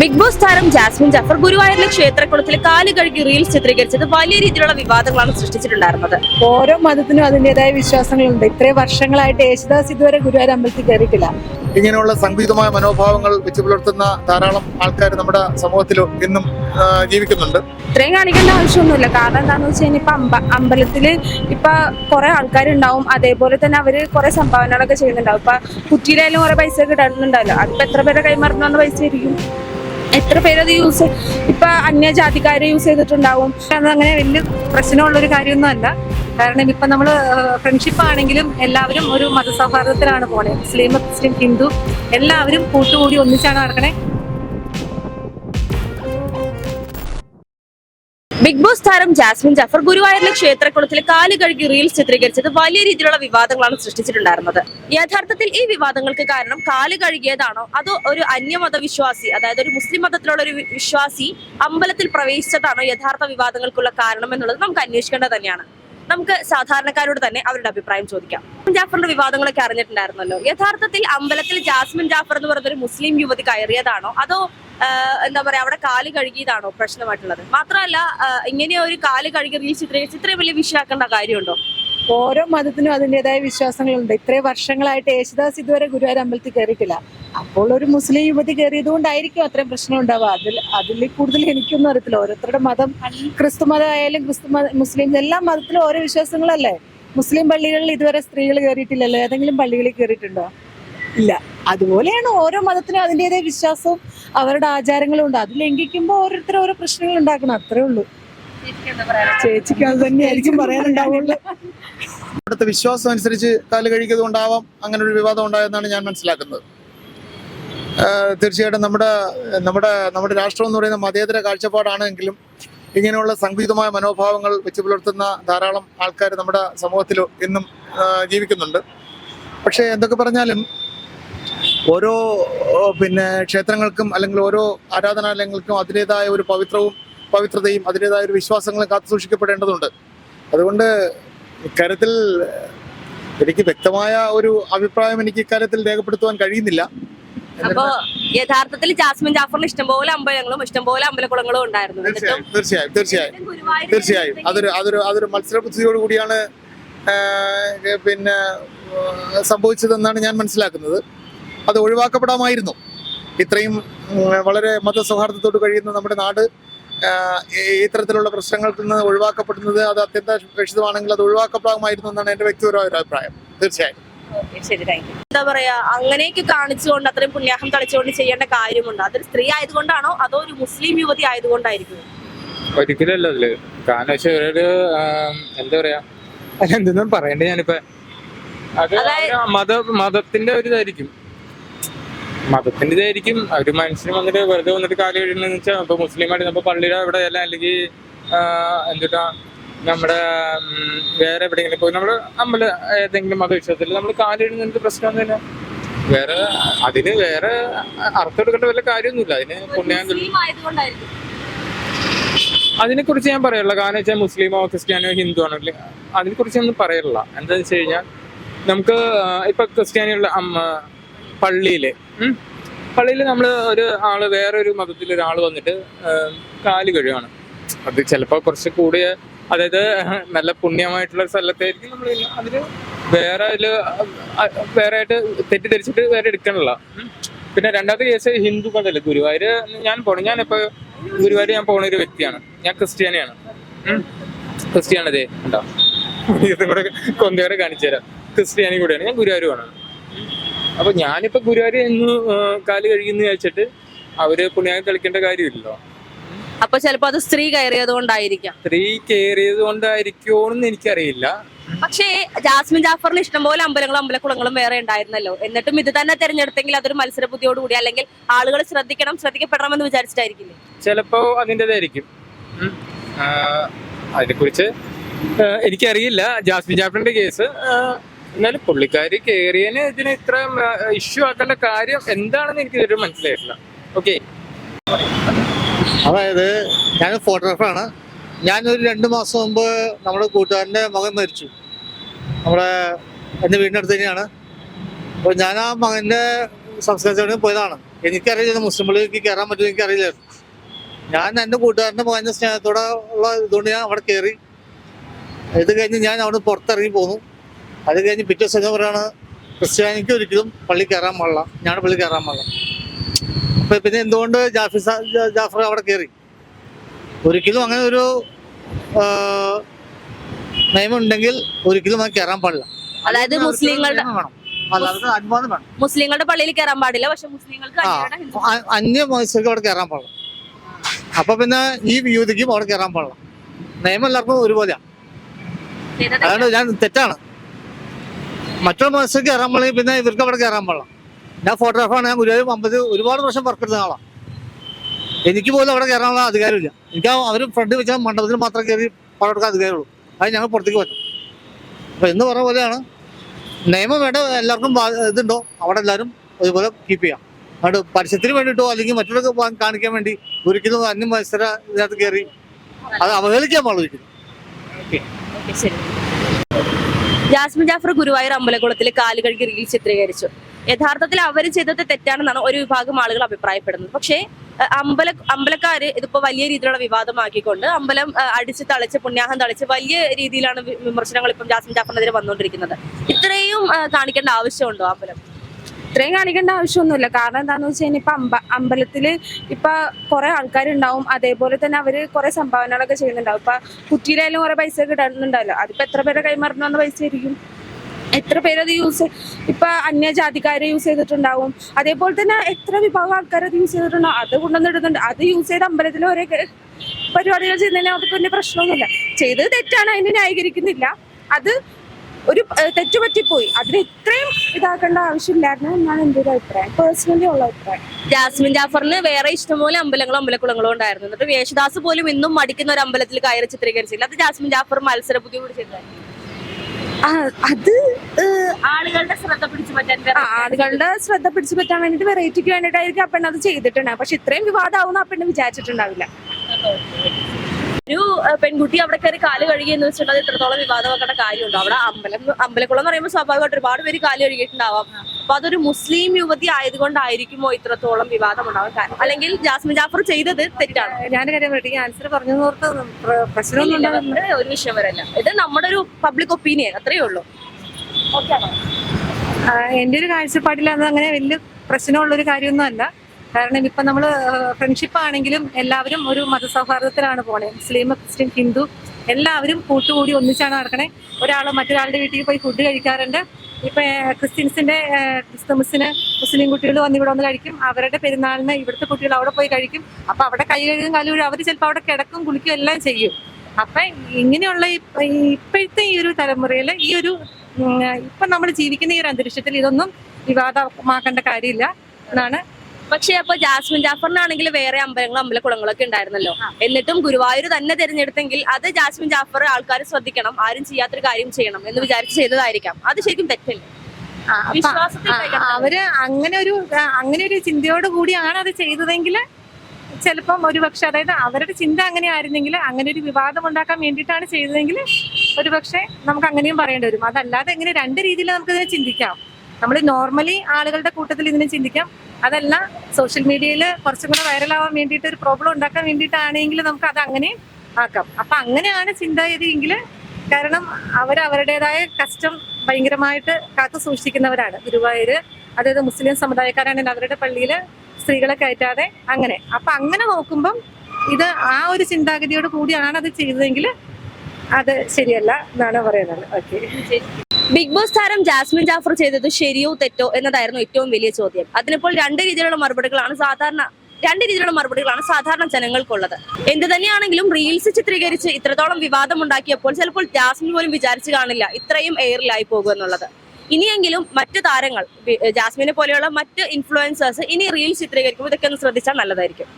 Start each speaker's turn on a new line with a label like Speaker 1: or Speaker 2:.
Speaker 1: Big boss താരം ജാസ്മിൻ ജാഫർ ഗുരുവായൂരിലെ ക്ഷേത്രക്കുളത്തിൽ കാൽ കഴുകി റീൽസ് ചിത്രീകരിച്ചത് വലിയ രീതിയിലുള്ള വിവാദങ്ങളാണ് സൃഷ്ടിച്ചിട്ടുണ്ടായിരുന്നത്.
Speaker 2: ഓരോ മതത്തിനും അതിന്റെതായ വിശ്വാസങ്ങളുണ്ട്. ഇത്രയും വർഷങ്ങളായിട്ട് യേശുദാസ് ഇതുവരെ ഗുരുവായൂർ അമ്പലത്തിൽ കയറിയിട്ടില്ല.
Speaker 3: ഇങ്ങനെയുള്ള സംഗീതമായ മനോഭാവങ്ങൾ വെച്ച് പുലർത്തുന്ന ധാരാളം ആൾക്കാർ നമ്മുടെ സമൂഹത്തിൽ ഇന്നും ജീവിക്കുന്നുണ്ട്.
Speaker 1: ഇത്രയും കാണിക്കേണ്ട ആവശ്യമൊന്നുമില്ല. കാരണം എന്താണെന്ന് വെച്ച് കഴിഞ്ഞാൽ ഇപ്പൊ അമ്പ അമ്പലത്തിൽ ഇപ്പൊ കുറെ ആൾക്കാരുണ്ടാവും. അതേപോലെ തന്നെ അവർ കുറെ സംഭാവനകളൊക്കെ ചെയ്യുന്നുണ്ടാവും. ഇപ്പൊ കുറ്റിയിലായാലും കുറെ പൈസ കിട്ടുന്നുണ്ടല്ലോ അതിപ്പോ എത്ര പേരെ കൈമാറുന്ന പൈസ ആയിരിക്കും എത്ര പേരത് യൂസ് ഇപ്പൊ അന്യജാതിക്കാരെ യൂസ് ചെയ്തിട്ടുണ്ടാവും.
Speaker 2: അങ്ങനെ വലിയ പ്രശ്നമുള്ളൊരു കാര്യമൊന്നും അല്ല കാരണം ഇപ്പൊ നമ്മൾ ഫ്രണ്ട്ഷിപ്പ് ആണെങ്കിലും എല്ലാവരും ഒരു മതസൗഹാർദ്ദത്തിലാണ് പോണേ. മുസ്ലിം മുസ്ലിം ഹിന്ദു എല്ലാവരും കൂട്ടുകൂടി ഒന്നിച്ചാണ് നടക്കണേ.
Speaker 1: ബിഗ് ബോസ് താരം ജാസ്മിൻ ജാഫർ ഗുരുവായൂരിലെ ക്ഷേത്രക്കുളത്തിൽ കാൽ കഴുകി റീൽസ് ചിത്രീകരിച്ചത് വലിയ രീതിയിലുള്ള വിവാദങ്ങളാണ് സൃഷ്ടിച്ചിട്ടുണ്ടായിരുന്നത്. യഥാർത്ഥത്തിൽ ഈ വിവാദങ്ങൾക്ക് കാരണം കാൽ കഴുകിയതാണോ? അതോ ഒരു അന്യമത വിശ്വാസി അതായത് ഒരു മുസ്ലിം മതത്തിലുള്ള ഒരു വിശ്വാസി അമ്പലത്തിൽ പ്രവേശിച്ചതാണോ യഥാർത്ഥ വിവാദങ്ങൾക്കുള്ള കാരണം എന്നുള്ളത് നമുക്ക് അന്വേഷിക്കേണ്ടത് തന്നെയാണ്. നമുക്ക് സാധാരണക്കാരോട് തന്നെ അവരുടെ അഭിപ്രായം ചോദിക്കാം. ജാഫറിന്റെ വിവാദങ്ങളൊക്കെ അറിഞ്ഞിട്ടുണ്ടായിരുന്നല്ലോ. യഥാർത്ഥത്തിൽ അമ്പലത്തിൽ ജാസ്മിൻ ജാഫർ എന്ന് പറയുന്ന ഒരു മുസ്ലിം യുവതി കയറിയതാണോ? അതോ എന്താ പറയാ അവിടെ കാൽ കഴുകിയതാണോ പ്രശ്നമായിട്ടുള്ളത്? മാത്രമല്ല ഇങ്ങനെ ഒരു കാൽ കഴുകി റീൽസ് ചിത്രീകരിച്ച് ഇത്രയും വലിയ വിഷയാക്കേണ്ട കാര്യമുണ്ടോ?
Speaker 2: ഓരോ മതത്തിനും അതിന്റെതായ വിശ്വാസങ്ങളുണ്ട്. ഇത്രയും വർഷങ്ങളായിട്ട് യേശുദാസ് ഇതുവരെ ഗുരുവായൂർ അമ്പലത്തിൽ കയറിയിട്ടില്ല. അപ്പോൾ ഒരു മുസ്ലിം യുവതി കയറിയത് കൊണ്ടായിരിക്കും അത്രയും പ്രശ്നം ഉണ്ടാവുക. അതിൽ അതിൽ കൂടുതൽ എനിക്കൊന്നും അറിയത്തില്ല. ഓരോരുത്തരുടെ മതം ക്രിസ്തു മതം ആയാലും ക്രിസ്തു മത മുസ്ലിം എല്ലാ മതത്തിലും ഓരോ വിശ്വാസങ്ങളല്ലേ? മുസ്ലിം പള്ളികളിൽ ഇതുവരെ സ്ത്രീകൾ കയറിയിട്ടില്ലല്ലോ? ഏതെങ്കിലും പള്ളികളിൽ കയറിയിട്ടുണ്ടോ? ഇല്ല. അതുപോലെയാണ് ഓരോ മതത്തിനും അതിന്റെതായ വിശ്വാസവും അവരുടെ ആചാരങ്ങളും ഉണ്ട്. അത് ലംഘിക്കുമ്പോൾ ഓരോരുത്തർ ഓരോ പ്രശ്നങ്ങൾ ഉണ്ടാക്കണം. അത്രേ ഉള്ളൂ. ചേച്ചിക്ക് അത് തന്നെയായിരിക്കും പറയാനുണ്ടാവുള്ളൂ.
Speaker 3: അവിടുത്തെ വിശ്വാസം അനുസരിച്ച് കാൽ കഴിക്കുന്നത് കൊണ്ടാവാം അങ്ങനെ ഒരു വിവാദം ഉണ്ടായെന്നാണ് ഞാൻ മനസ്സിലാക്കുന്നത്. തീർച്ചയായിട്ടും നമ്മുടെ നമ്മുടെ നമ്മുടെ രാഷ്ട്രം എന്ന് പറയുന്ന മതേതര കാഴ്ചപ്പാടാണെങ്കിലും ഇങ്ങനെയുള്ള സംഗീതമായ മനോഭാവങ്ങൾ വെച്ച് പുലർത്തുന്ന ധാരാളം ആൾക്കാർ നമ്മുടെ സമൂഹത്തിൽ ഇന്നും ജീവിക്കുന്നുണ്ട്. പക്ഷേ എന്തൊക്കെ പറഞ്ഞാലും ഓരോ പിന്നെ ക്ഷേത്രങ്ങൾക്കും അല്ലെങ്കിൽ ഓരോ ആരാധനാലയങ്ങൾക്കും അതിന്റെതായ ഒരു പവിത്രവും പവിത്രതയും അതിന്റെതായ ഒരു വിശ്വാസങ്ങളും കാത്തു സൂക്ഷിക്കപ്പെടേണ്ടതുണ്ട്. അതുകൊണ്ട് ഇക്കാര്യത്തിൽ എനിക്ക് വ്യക്തമായ ഒരു അഭിപ്രായം എനിക്ക് ഇക്കാര്യത്തിൽ രേഖപ്പെടുത്തുവാൻ കഴിയുന്നില്ല.
Speaker 1: അപ്പൊ യഥാർത്ഥത്തിൽ ജാസ്മിൻ ജാഫറിന് ഇഷ്ടംപോലെ അമ്പലങ്ങളും ഇഷ്ടംപോലെ അമ്പലക്കുളങ്ങളും ഉണ്ടായിരുന്നു.
Speaker 3: തീർച്ചയായും തീർച്ചയായും തീർച്ചയായും അതൊരു അതൊരു അതൊരു മത്സരബുദ്ധിയോട് കൂടിയാണ് പിന്നെ സംഭവിച്ചതെന്നാണ് ഞാൻ മനസ്സിലാക്കുന്നത്. അത് ഒഴിവാക്കപ്പെടാമായിരുന്നു. ഇത്രയും വളരെ മതസൗഹാർദ്ദത്തോട് കഴിയുന്ന നമ്മുടെ നാട് ഇത്തരത്തിലുള്ള പ്രശ്നങ്ങളിൽ നിന്ന് ഒഴിവാക്കപ്പെടുന്നത് അത് അത്യന്താപേക്ഷിതമാണെങ്കിൽ അത് ഒഴിവാക്കപ്പെടാമായിരുന്നു എന്നാണ് എന്റെ വ്യക്തിപരമായ ഒരു അഭിപ്രായം. തീർച്ചയായും.
Speaker 1: ശരി താങ്ക് യു എന്താ പറയാ അങ്ങനെയൊക്കെ കാണിച്ചുകൊണ്ട് അത്രയും പുണ്യാഹം തളിച്ചുകൊണ്ട് ചെയ്യേണ്ട കാര്യമുണ്ട്. അതൊരു സ്ത്രീ ആയതുകൊണ്ടാണോ അതോ ഒരു മുസ്ലിം യുവതി ആയതുകൊണ്ടായിരിക്കും?
Speaker 4: ഒരിക്കലല്ല അതിൽ. കാരണം വെച്ചാൽ ഒരു എന്താ പറയാ എന്തെന്നും പറയണ്ടേ ഞാനിപ്പോ. അത് മത മതത്തിന്റെ ഒരു ഇതായിരിക്കും. മതത്തിന്റെ ഇതായിരിക്കും. ഒരു മനുഷ്യന് വന്നിട്ട് വെറുതെ വന്നിട്ട് കാലം വെച്ചാൽ ഇപ്പൊ മുസ്ലിം ആയിട്ട് നമ്മൾ പള്ളിയുടെ അവിടെ അല്ല അല്ലെങ്കിൽ എന്തുട്ടാ നമ്മുടെ വേറെ എവിടെയെങ്കിലും പോയി നമ്മൾ അമ്പല ഏതെങ്കിലും മതവിശ്വാസത്തിൽ നമ്മൾ കാലിടുന്നതിന്റെ പ്രശ്നം തന്നെ വേറെ അതിന് വേറെ അർത്ഥം എടുക്കേണ്ട വല്ല കാര്യമൊന്നുമില്ല. അതിന് പുണ്യം അതിനെ കുറിച്ച് ഞാൻ പറയാറില്ല കാരണം വെച്ചാൽ മുസ്ലിമോ ക്രിസ്ത്യാനോ ഹിന്ദു ആണോ അല്ലെ അതിനെ കുറിച്ച് ഒന്നും പറയുള്ള എന്താന്ന് വെച്ച് കഴിഞ്ഞാൽ നമുക്ക് ഇപ്പൊ ക്രിസ്ത്യാനികളുടെ അമ്മ പള്ളിയിൽ പള്ളിയിൽ നമ്മൾ ഒരു ആൾ വേറെ ഒരു മതത്തിൽ ഒരാൾ വന്നിട്ട് കാൽ കഴുകാണ് അത് ചിലപ്പോൾ കുറച്ച് കൂടിയ അതായത് നല്ല പുണ്യമായിട്ടുള്ള സ്ഥലത്തായിരിക്കും നമ്മൾ അതിൽ വേറെ അതിൽ വേറെ ആയിട്ട് തെറ്റിദ്ധരിച്ചിട്ട് വേറെ എടുക്കണില്ല. പിന്നെ രണ്ടാമത്തെ കേസ് ഹിന്ദു മതമല്ലേ ഗുരുവായൂര് ഞാൻ പോണ ഞാനിപ്പോ ഗുരുവായൂർ ഞാൻ പോണ ഒരു വ്യക്തിയാണ്. ഞാൻ ക്രിസ്ത്യാനിയാണ്. ക്രിസ്ത്യാനിതേ ഉണ്ടോ ഇതും കൂടെ കൊന്തയോടെ കാണിച്ചു തരാം. ക്രിസ്ത്യാനി കൂടെയാണ്. ഞാൻ ഗുരുവായൂരുമാണ് അപ്പൊ ഞാനിപ്പോ ഗുരുവായൂർ എന്ന് കാൽ കഴിയുന്നു വെച്ചിട്ട് അവർ പുണ്യാകം കളിക്കേണ്ട കാര്യമില്ലല്ലോ.
Speaker 1: അപ്പൊ ചിലപ്പോ അത് സ്ത്രീ കയറിയത് കൊണ്ടായിരിക്കാം.
Speaker 4: സ്ത്രീ കയറിയത് കൊണ്ടായിരിക്കുമോന്ന് എനിക്കറിയില്ല.
Speaker 1: പക്ഷേ ജാസ്മിൻ ജാഫറിന് ഇഷ്ടംപോലെ അമ്പലങ്ങളും അമ്പലക്കുളങ്ങളും വേറെ ഉണ്ടായിരുന്നല്ലോ. എന്നിട്ടും ഇത് തന്നെ തിരഞ്ഞെടുത്തെങ്കിൽ അതൊരു മത്സര ബുദ്ധിയോടുകൂടി അല്ലെങ്കിൽ ആളുകൾ ശ്രദ്ധിക്കണം ശ്രദ്ധിക്കപ്പെടണം എന്ന് വിചാരിച്ചിട്ടായിരിക്കില്ലേ?
Speaker 4: ചിലപ്പോ അതിന്റെതായിരിക്കും അതിനെ കുറിച്ച് അതിനെക്കുറിച്ച് എനിക്കറിയില്ല ജാസ്മിൻ ജാഫറിന്റെ കേസ്. എന്നാലും പുള്ളിക്കാരി കയറിയതിന് ഇതിന് ഇത്ര ഇഷ്യൂ ആക്കേണ്ട കാര്യം എന്താണെന്ന് എനിക്ക് ഇതൊരു മനസ്സിലായിട്ടില്ല. ഓക്കെ
Speaker 5: അതായത് ഞാൻ ഫോട്ടോഗ്രാഫറാണ്. ഞാനൊരു രണ്ട് മാസം മുമ്പ് നമ്മുടെ കൂട്ടുകാരന്റെ മകൻ മരിച്ചു. നമ്മുടെ എന്റെ വീടിനടുത്ത് തന്നെയാണ്. അപ്പോൾ ഞാൻ ആ മകന്റെ സംസ്കാരത്തിന് പോയതാണ്. എനിക്കറിയില്ല മുസ്ലിം പള്ളിക്ക് കയറാൻ പറ്റുമോ എനിക്കറിയില്ലായിരുന്നു ഞാൻ എന്റെ കൂട്ടുകാരന്റെ മകന്റെ സ്നേഹത്തോടെ ഉള്ള ഇതുകൊണ്ട് ഞാൻ അവിടെ കയറി. ഇത് കഴിഞ്ഞ് ഞാൻ അവിടെ പുറത്തിറങ്ങി പോന്നു. അത് കഴിഞ്ഞ് പിറ്റേ ദിവസം പറയാണ് ക്രിസ്ത്യാനിക്ക് ഒരിക്കലും പള്ളി കയറാൻ പാടില്ല. ഞാൻ പള്ളി കയറാൻ പാടില്ല. പിന്നെ എന്തുകൊണ്ട് ജാഫി ജാഫർ അവിടെ കയറി ഒരിക്കലും അങ്ങനെ ഒരു നിയമം ഉണ്ടെങ്കിൽ ഒരിക്കലും അത് കയറാൻ പാടില്ല.
Speaker 1: അതായത് മുസ്ലിങ്ങളുടെ മുസ്ലിങ്ങളുടെ പള്ളിയിൽ കയറാൻ പാടില്ല പക്ഷെ മുസ്ലിങ്ങൾക്ക്
Speaker 5: അന്യ മനുഷ്യർക്ക് അവിടെ കയറാൻ പാടില്ല. അപ്പൊ പിന്നെ ഈ യുവതിക്കും അവിടെ കയറാൻ പാടില്ല. നിയമം എല്ലാവർക്കും ഒരുപോലെയാ. അതുകൊണ്ട് ഞാൻ തെറ്റാണ്. മറ്റുള്ള മനുഷ്യർക്ക് കയറാൻ പാടില്ല പിന്നെ ഇവർക്ക് അവിടെ കയറാൻ പാടില്ല. ഞാൻ ഫോട്ടോഗ്രാഫറാണ് ഞാൻ ഗുരുവായൂർ അമ്പത് ഒരുപാട് വർഷം വർക്ക് എടുത്ത ആളാണ് എനിക്ക് പോലും അവിടെ കയറാനുള്ള അധികാരമില്ല. എനിക്ക് അവർ ഫ്രണ്ട് വെച്ചാൽ മണ്ഡപത്തിൽ മാത്രം കയറി പടം എടുക്കാൻ അധികാരമുള്ളൂ. അത് ഞങ്ങൾ പുറത്തേക്ക് പറ്റും അപ്പൊ എന്ന് പറഞ്ഞ പോലെയാണ്. നിയമം വേണ്ട എല്ലാവർക്കും ഇതുണ്ടോ? അവിടെ എല്ലാവരും അതുപോലെ കീപ്പ് ചെയ്യാം. അതുകൊണ്ട് പരസ്യത്തിന് വേണ്ടിയിട്ടോ അല്ലെങ്കിൽ മറ്റുള്ളവർക്ക് കാണിക്കാൻ വേണ്ടി ഒരിക്കലും അന്യ മത്സര ഇതിനകത്ത് കയറി അത് അവഹേളിക്കാൻ പാടില്ല
Speaker 1: ജാസ്മിൻ ജാഫർ ഗുരുവായൂർ അമ്പലക്കുളത്തിൽ കാലുകഴുകി റീൽ ചിത്രീകരിച്ചു. യഥാർത്ഥത്തിൽ അവർ ചെയ്തത് തെറ്റാണെന്നാണ് ഒരു വിഭാഗം ആളുകൾ അഭിപ്രായപ്പെടുന്നത്. പക്ഷേ അമ്പല അമ്പലക്കാര് ഇതിപ്പോ വലിയ രീതിയിലുള്ള വിവാദമാക്കിക്കൊണ്ട് അമ്പലം അടിച്ച് തളിച്ച് പുണ്യാഹം തളിച്ച് വലിയ രീതിയിലാണ് വിമർശനങ്ങൾ ഇപ്പം ജാസിൻ ജാഫറിനെതിരെ വന്നുകൊണ്ടിരിക്കുന്നത്. ഇത്രയും കാണിക്കേണ്ട ആവശ്യമുണ്ടോ അമ്പലം?
Speaker 6: ഇത്രയും കാണിക്കേണ്ട ആവശ്യമൊന്നുമില്ല. കാരണം എന്താണെന്ന് വെച്ച് കഴിഞ്ഞാൽ ഇപ്പൊ അമ്പ അമ്പലത്തിൽ ഇപ്പൊ കുറെ ആൾക്കാരുണ്ടാവും. അതേപോലെ തന്നെ അവർ കുറേ സംഭാവനകളൊക്കെ ചെയ്യുന്നുണ്ടാവും. ഇപ്പൊ കുറ്റിയിലായാലും കുറേ പൈസ കിട്ടുന്നുണ്ടല്ലോ. അതിപ്പോ എത്ര പേരെ കൈമാറുന്ന പൈസ ആയിരിക്കും. എത്ര പേര് അത് യൂസ് ഇപ്പൊ അന്യജാതിക്കാരെ യൂസ് ചെയ്തിട്ടുണ്ടാവും. അതേപോലെ തന്നെ എത്ര വിഭാഗം ആൾക്കാർ അത് യൂസ് ചെയ്തിട്ടുണ്ടാവും അത് കൊണ്ടുവന്നിടുന്നുണ്ട് അത് യൂസ് ചെയ്ത അമ്പലത്തിൽ ഓരോ പരിപാടികൾ ചെയ്യുന്നതിന് അവർക്ക് വലിയ പ്രശ്നമൊന്നുമില്ല. ചെയ്തത് തെറ്റാണ് അതിനെ ന്യായീകരിക്കുന്നില്ല. അത് ഒരു തെറ്റ് പറ്റിപ്പോയി. അതിന് ഇത്രയും ഇതാക്കേണ്ട ആവശ്യമില്ലായിരുന്നു എന്നാണ് എന്റെ ഒരു അഭിപ്രായം. പേഴ്സണലി ഉള്ള അഭിപ്രായം.
Speaker 1: ജാസ്മിൻ ജാഫറിന് വേറെ ഇഷ്ടംപോലെ അമ്പലങ്ങളും അമ്പലക്കുളങ്ങളും ഉണ്ടായിരുന്നു. എന്നിട്ട് യേശുദാസ് പോലും ഇന്നും മടിക്കുന്ന ഒരു അമ്പലത്തിൽ കയറി ചിത്രീകരിച്ചില്ല. അത് ജാസ്മിൻ ജാഫർ മത്സര ബുദ്ധി കൂടി ചെയ്തതായിരുന്നു.
Speaker 6: ആ, അത്
Speaker 1: ആളുകളുടെ ശ്രദ്ധ പിടിച്ചു പറ്റാൻ
Speaker 6: ആളുകളുടെ ശ്രദ്ധ പിടിച്ചു പറ്റാൻ വേണ്ടിട്ട് വെറൈറ്റിക്ക് വേണ്ടിയിട്ടായിരിക്കും ആ പെണ്ണ് അത് ചെയ്തിട്ടുണ്ടാവും പക്ഷെ ഇത്രയും വിവാദമാവുന്ന ആ പെണ്ണ് വിചാരിച്ചിട്ടുണ്ടാവില്ല.
Speaker 1: ഒരു പെൺകുട്ടി അവിടെ കയറി കാൽ കഴുകി എന്ന് ഇത്രത്തോളം വിവാദമാക്കേണ്ട കാര്യമുണ്ടോ? അവിടെ അമ്പലം അമ്പലക്കുളം എന്ന് പറയുമ്പോൾ സ്വാഭാവികമായിട്ട് ഒരുപാട് പേര് കാൽ കഴുകിയിട്ടുണ്ടാവാം. അപ്പൊ അതൊരു മുസ്ലിം യുവതി ആയതുകൊണ്ടായിരിക്കുമോ ഇത്രത്തോളം വിവാദം ഉണ്ടാവാൻ കാരണം? അല്ലെങ്കിൽ ജാസ്മിൻ ജാഫർ ചെയ്തത് തെറ്റാണ്?
Speaker 6: ഞാൻ കാര്യം പറയട്ടെ ഈ ആൻസർ പറഞ്ഞു പ്രശ്നമൊന്നും
Speaker 1: ഒരു വിഷയം വരല്ല ഇത് നമ്മുടെ ഒരു പബ്ലിക് ഒപ്പീനിയൻ അത്രയേ ഉള്ളൂ.
Speaker 6: എന്റെ ഒരു കാഴ്ചപ്പാടിൽ അത് അങ്ങനെ വലിയ പ്രശ്നമുള്ളൊരു കാര്യമൊന്നും അല്ല കാരണം ഇപ്പൊ നമ്മൾ ഫ്രണ്ട്ഷിപ്പ് ആണെങ്കിലും എല്ലാവരും ഒരു മതസൗഹാർദ്ദത്തിലാണ് പോണേ. മുസ്ലിം ക്രിസ്ത്യൻ ഹിന്ദു എല്ലാവരും കൂട്ടുകൂടി ഒന്നിച്ചാണ് നടക്കണേ. ഒരാൾ മറ്റൊരാളുടെ വീട്ടിൽ പോയി ഫുഡ് കഴിക്കാറുണ്ട്. ഇപ്പൊ ക്രിസ്ത്യൻസിന്റെ ക്രിസ്തുമസിന് മുസ്ലിം കുട്ടികൾ വന്ന് ഇവിടെ വന്ന് കഴിക്കും. അവരുടെ പെരുന്നാളിന് ഇവിടുത്തെ കുട്ടികൾ അവിടെ പോയി കഴിക്കും. അപ്പൊ അവിടെ കൈ കഴുകും കാൽ അവർ അവർ ചിലപ്പോൾ അവിടെ കിടക്കും കുളിക്കും എല്ലാം ചെയ്യും. അപ്പൊ ഇങ്ങനെയുള്ള ഇപ്പോഴത്തെ ഈ ഒരു തലമുറയിൽ ഈ ഒരു ഇപ്പൊ നമ്മൾ ജീവിക്കുന്ന ഈ ഒരു അന്തരീക്ഷത്തിൽ ഇതൊന്നും വിവാദമാക്കേണ്ട കാര്യമില്ല എന്നാണ്
Speaker 1: പക്ഷേ അപ്പൊ ജാസ്മിൻ ജാഫറിനാണെങ്കിൽ വേറെ അമ്പലങ്ങളും അമ്പലക്കുളങ്ങളൊക്കെ ഉണ്ടായിരുന്നല്ലോ. എന്നിട്ടും ഗുരുവായൂർ തന്നെ തിരഞ്ഞെടുത്തെങ്കിൽ അത് ജാസ്മിൻ ജാഫർ ആൾക്കാർ ശ്രദ്ധിക്കണം ആരും ചെയ്യാത്തൊരു കാര്യം ചെയ്യണം എന്ന് വിചാരിച്ച് ചെയ്തതായിരിക്കാം. അത് ശരിക്കും തെറ്റല്ലേ.
Speaker 6: അവർ അങ്ങനെ ഒരു അങ്ങനെ ഒരു ചിന്തയോട് കൂടിയാണ് അത് ചെയ്തതെങ്കിൽ ചിലപ്പം ഒരു പക്ഷെ അതായത് അവരുടെ ചിന്ത അങ്ങനെ ആയിരുന്നെങ്കിൽ അങ്ങനെ ഒരു വിവാദം ഉണ്ടാക്കാൻ വേണ്ടിയിട്ടാണ് ചെയ്തതെങ്കിൽ ഒരു പക്ഷെ നമുക്ക് അങ്ങനെയും പറയേണ്ടി വരും. അതല്ലാതെ എങ്ങനെ രണ്ട് രീതിയിൽ നമുക്ക് ഇതിനെ ചിന്തിക്കാം. നമ്മൾ നോർമലി ആളുകളുടെ കൂട്ടത്തിൽ ഇതിനെ ചിന്തിക്കാം. അതല്ല സോഷ്യൽ മീഡിയയിൽ കുറച്ചും കൂടെ വൈറലാവാൻ വേണ്ടിയിട്ട് ഒരു പ്രോബ്ലം ഉണ്ടാക്കാൻ വേണ്ടിയിട്ടാണെങ്കിൽ നമുക്ക് അത് അങ്ങനെ ആക്കാം. അപ്പൊ അങ്ങനെയാണ് ചിന്താഗതിയെങ്കിൽ കാരണം അവർ അവരുടേതായ കസ്റ്റം ഭയങ്കരമായിട്ട് കാത്തു സൂക്ഷിക്കുന്നവരാണ്. ഗുരുവായൂര് അതായത് മുസ്ലിം സമുദായക്കാരാണെങ്കിൽ അവരുടെ പള്ളിയിൽ സ്ത്രീകളെ കയറ്റാതെ അങ്ങനെ. അപ്പൊ അങ്ങനെ നോക്കുമ്പം ഇത് ആ ഒരു ചിന്താഗതിയോട് കൂടിയാണ് അത് ചെയ്തതെങ്കിൽ അത് ശരിയല്ല എന്നാണ് പറയുന്നത്. ഓക്കെ.
Speaker 1: ബിഗ് ബോസ് താരം ജാസ്മിൻ ജാഫർ ചെയ്തത് ശരിയോ തെറ്റോ എന്നതായിരുന്നു ഏറ്റവും വലിയ ചോദ്യം. അതിനിപ്പോൾ രണ്ട് രീതിയിലുള്ള മറുപടികളാണ് സാധാരണ രണ്ട് രീതിയിലുള്ള മറുപടികളാണ് സാധാരണ ജനങ്ങൾക്കുള്ളത്. എന്ത് തന്നെയാണെങ്കിലും റീൽസ് ചിത്രീകരിച്ച് ഇത്രത്തോളം വിവാദം ഉണ്ടാക്കിയപ്പോൾ ചിലപ്പോൾ ജാസ്മിൻ പോലും വിചാരിച്ചു കാണില്ല ഇത്രയും എയറിലായി പോകും എന്നുള്ളത്. ഇനിയെങ്കിലും മറ്റു താരങ്ങൾ ജാസ്മിനെ പോലെയുള്ള മറ്റ് ഇൻഫ്ലുവൻസേഴ്സ് ഇനി റീൽസ് ചിത്രീകരിക്കുമ്പോൾ ഇതൊക്കെ ഒന്ന് ശ്രദ്ധിച്ചാൽ നല്ലതായിരിക്കും.